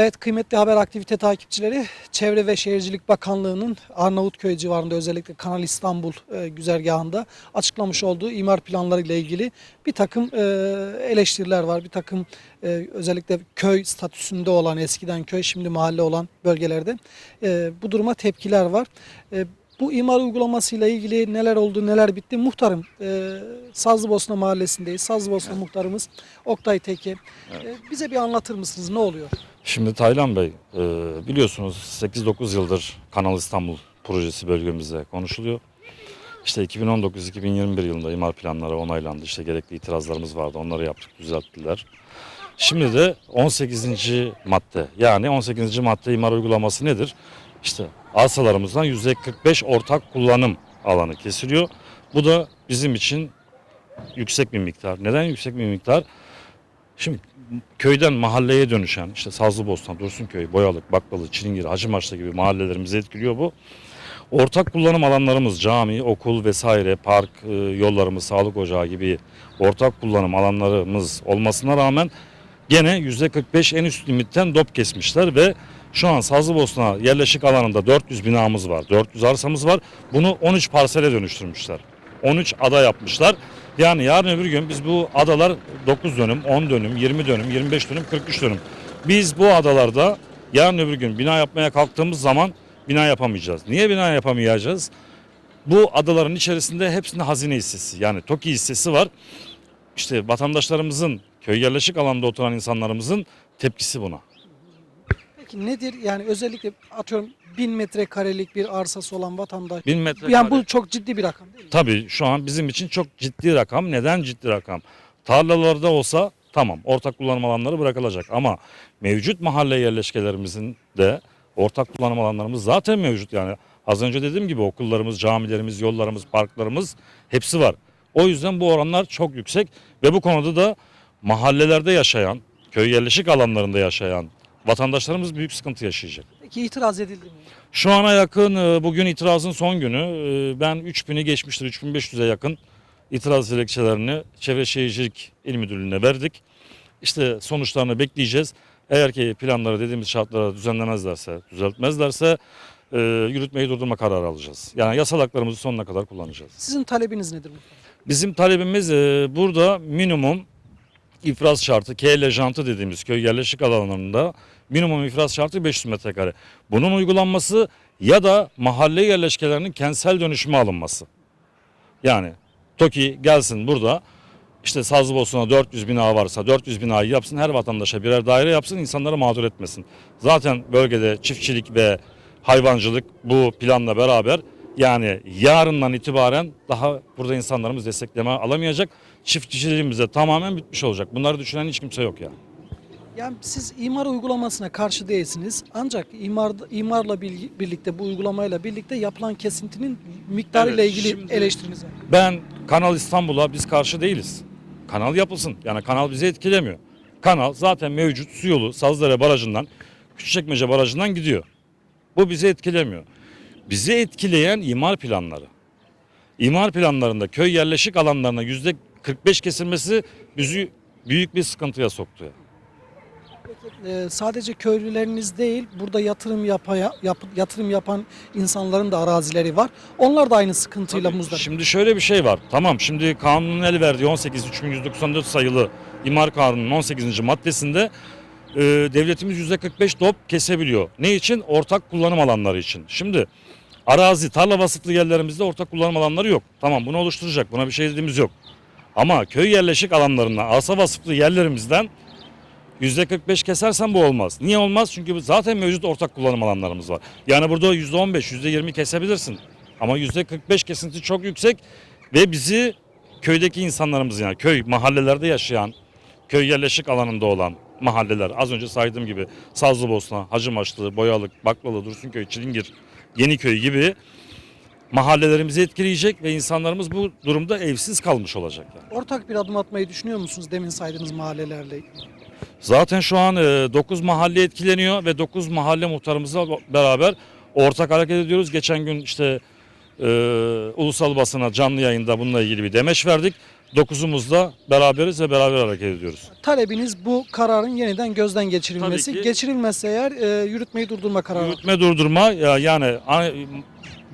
Evet kıymetli haber aktivite takipçileri Çevre ve Şehircilik Bakanlığı'nın Arnavutköy civarında özellikle Kanal İstanbul e, güzergahında açıklamış olduğu imar planları ile ilgili bir takım e, eleştiriler var. Bir takım e, özellikle köy statüsünde olan eskiden köy şimdi mahalle olan bölgelerde e, bu duruma tepkiler var. E, bu imar uygulamasıyla ilgili neler oldu neler bitti muhtarım e, Sazlıbosna mahallesindeyiz. Sazlıbosna muhtarımız Oktay Teke. E, bize bir anlatır mısınız ne oluyor? Şimdi Taylan Bey e, biliyorsunuz 8-9 yıldır Kanal İstanbul projesi bölgemizde konuşuluyor. İşte 2019-2021 yılında imar planları onaylandı. İşte gerekli itirazlarımız vardı. Onları yaptık, düzelttiler. Şimdi de 18. madde yani 18. madde imar uygulaması nedir? İşte arsalarımızdan %45 ortak kullanım alanı kesiliyor. Bu da bizim için yüksek bir miktar. Neden yüksek bir miktar? Şimdi köyden mahalleye dönüşen işte Sazlıbostan, Dursunköy, Boyalık, Baklalı, Çilingir, Hacımaçlı gibi mahallelerimizi etkiliyor bu. Ortak kullanım alanlarımız cami, okul vesaire, park, e, yollarımız, sağlık ocağı gibi ortak kullanım alanlarımız olmasına rağmen gene %45 en üst limitten dop kesmişler ve şu an Sazlıbosna yerleşik alanında 400 binamız var, 400 arsamız var. Bunu 13 parsele dönüştürmüşler. 13 ada yapmışlar. Yani yarın öbür gün biz bu adalar 9 dönüm, 10 dönüm, 20 dönüm, 25 dönüm, 43 dönüm. Biz bu adalarda yarın öbür gün bina yapmaya kalktığımız zaman bina yapamayacağız. Niye bina yapamayacağız? Bu adaların içerisinde hepsinde hazine hissesi yani TOKİ hissesi var. İşte vatandaşlarımızın köy yerleşik alanda oturan insanlarımızın tepkisi buna. Peki nedir yani özellikle atıyorum bin metrekarelik bir arsası olan vatandaş. 1000 metrekare. Yani bu çok ciddi bir rakam değil mi? Tabii şu an bizim için çok ciddi rakam. Neden ciddi rakam? Tarlalarda olsa tamam ortak kullanım alanları bırakılacak ama mevcut mahalle yerleşkelerimizin de ortak kullanım alanlarımız zaten mevcut yani. Az önce dediğim gibi okullarımız, camilerimiz, yollarımız, parklarımız hepsi var. O yüzden bu oranlar çok yüksek ve bu konuda da mahallelerde yaşayan, köy yerleşik alanlarında yaşayan vatandaşlarımız büyük sıkıntı yaşayacak. Peki itiraz edildi mi? Şu ana yakın e, bugün itirazın son günü e, ben 3000'i geçmiştir 3500'e yakın itiraz dilekçelerini Çevre Şehircilik İl Müdürlüğü'ne verdik. İşte sonuçlarını bekleyeceğiz. Eğer ki planları dediğimiz şartlara düzenlemezlerse, düzeltmezlerse e, yürütmeyi durdurma kararı alacağız. Yani yasal haklarımızı sonuna kadar kullanacağız. Sizin talebiniz nedir? muhtarım? Bizim talebimiz e, burada minimum ifraz şartı, K lejantı dediğimiz köy yerleşik alanlarında minimum ifraz şartı 500 metrekare. Bunun uygulanması ya da mahalle yerleşkelerinin kentsel dönüşüme alınması. Yani TOKİ gelsin burada işte Sazlıbosna'da 400 bina varsa 400 binayı yapsın her vatandaşa birer daire yapsın insanları mağdur etmesin. Zaten bölgede çiftçilik ve hayvancılık bu planla beraber yani yarından itibaren daha burada insanlarımız destekleme alamayacak. Çiftçiliğimiz de tamamen bitmiş olacak. Bunları düşünen hiç kimse yok yani. Yani siz imar uygulamasına karşı değilsiniz. Ancak imar imarla birlikte bu uygulamayla birlikte yapılan kesintinin miktarıyla Evet, ilgili eleştiriniz var. Ben Kanal İstanbul'a biz karşı değiliz. Kanal yapılsın. Yani kanal bizi etkilemiyor. Kanal zaten mevcut su yolu Sazlıdere Barajı'ndan Küçükçekmece Barajı'ndan gidiyor. Bu bizi etkilemiyor. Bizi etkileyen imar planları. İmar planlarında köy yerleşik alanlarına yüzde 45 kesilmesi bizi büyük bir sıkıntıya soktu. Ee, sadece köylüleriniz değil, burada yatırım yapaya, yap- yatırım yapan insanların da arazileri var. Onlar da aynı sıkıntıyla muzdarip. Şimdi şöyle bir şey var. Tamam şimdi kanunun el verdiği 18 3194 sayılı imar kanunun 18. maddesinde e, devletimiz %45 dop kesebiliyor. Ne için? Ortak kullanım alanları için. Şimdi arazi, tarla vasıflı yerlerimizde ortak kullanım alanları yok. Tamam bunu oluşturacak. Buna bir şey dediğimiz yok. Ama köy yerleşik alanlarından, arsa vasıflı yerlerimizden %45 kesersen bu olmaz. Niye olmaz? Çünkü zaten mevcut ortak kullanım alanlarımız var. Yani burada %15, %20 kesebilirsin. Ama %45 kesinti çok yüksek ve bizi köydeki insanlarımız yani köy mahallelerde yaşayan, köy yerleşik alanında olan mahalleler az önce saydığım gibi Sazlıbosna, Hacımaçlı, Boyalık, Baklalı, Dursunköy, Çilingir, Yeniköy gibi mahallelerimizi etkileyecek ve insanlarımız bu durumda evsiz kalmış olacak. Yani. Ortak bir adım atmayı düşünüyor musunuz demin saydığınız mahallelerle? Zaten şu an 9 mahalle etkileniyor ve 9 mahalle muhtarımızla beraber ortak hareket ediyoruz. Geçen gün işte e, ulusal basına canlı yayında bununla ilgili bir demeç verdik. Dokuzumuzda beraberiz ve beraber hareket ediyoruz. Talebiniz bu kararın yeniden gözden geçirilmesi. Tabii ki. Geçirilmezse eğer e, yürütmeyi durdurma kararı. Yürütme durdurma ya yani a-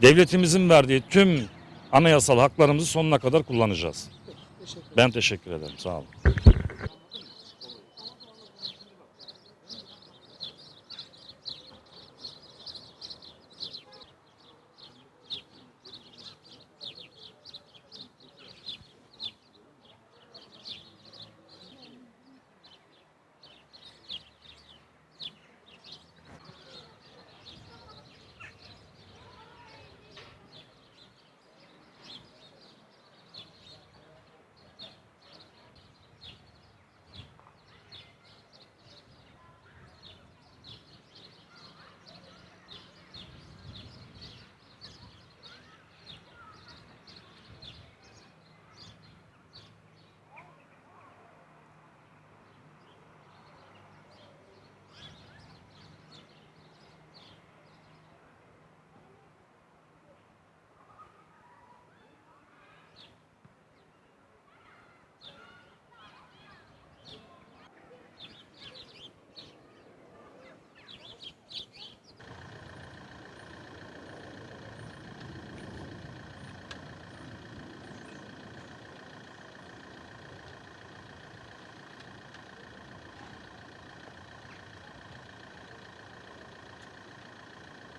devletimizin verdiği tüm anayasal haklarımızı sonuna kadar kullanacağız. Ben teşekkür ederim. Sağ olun.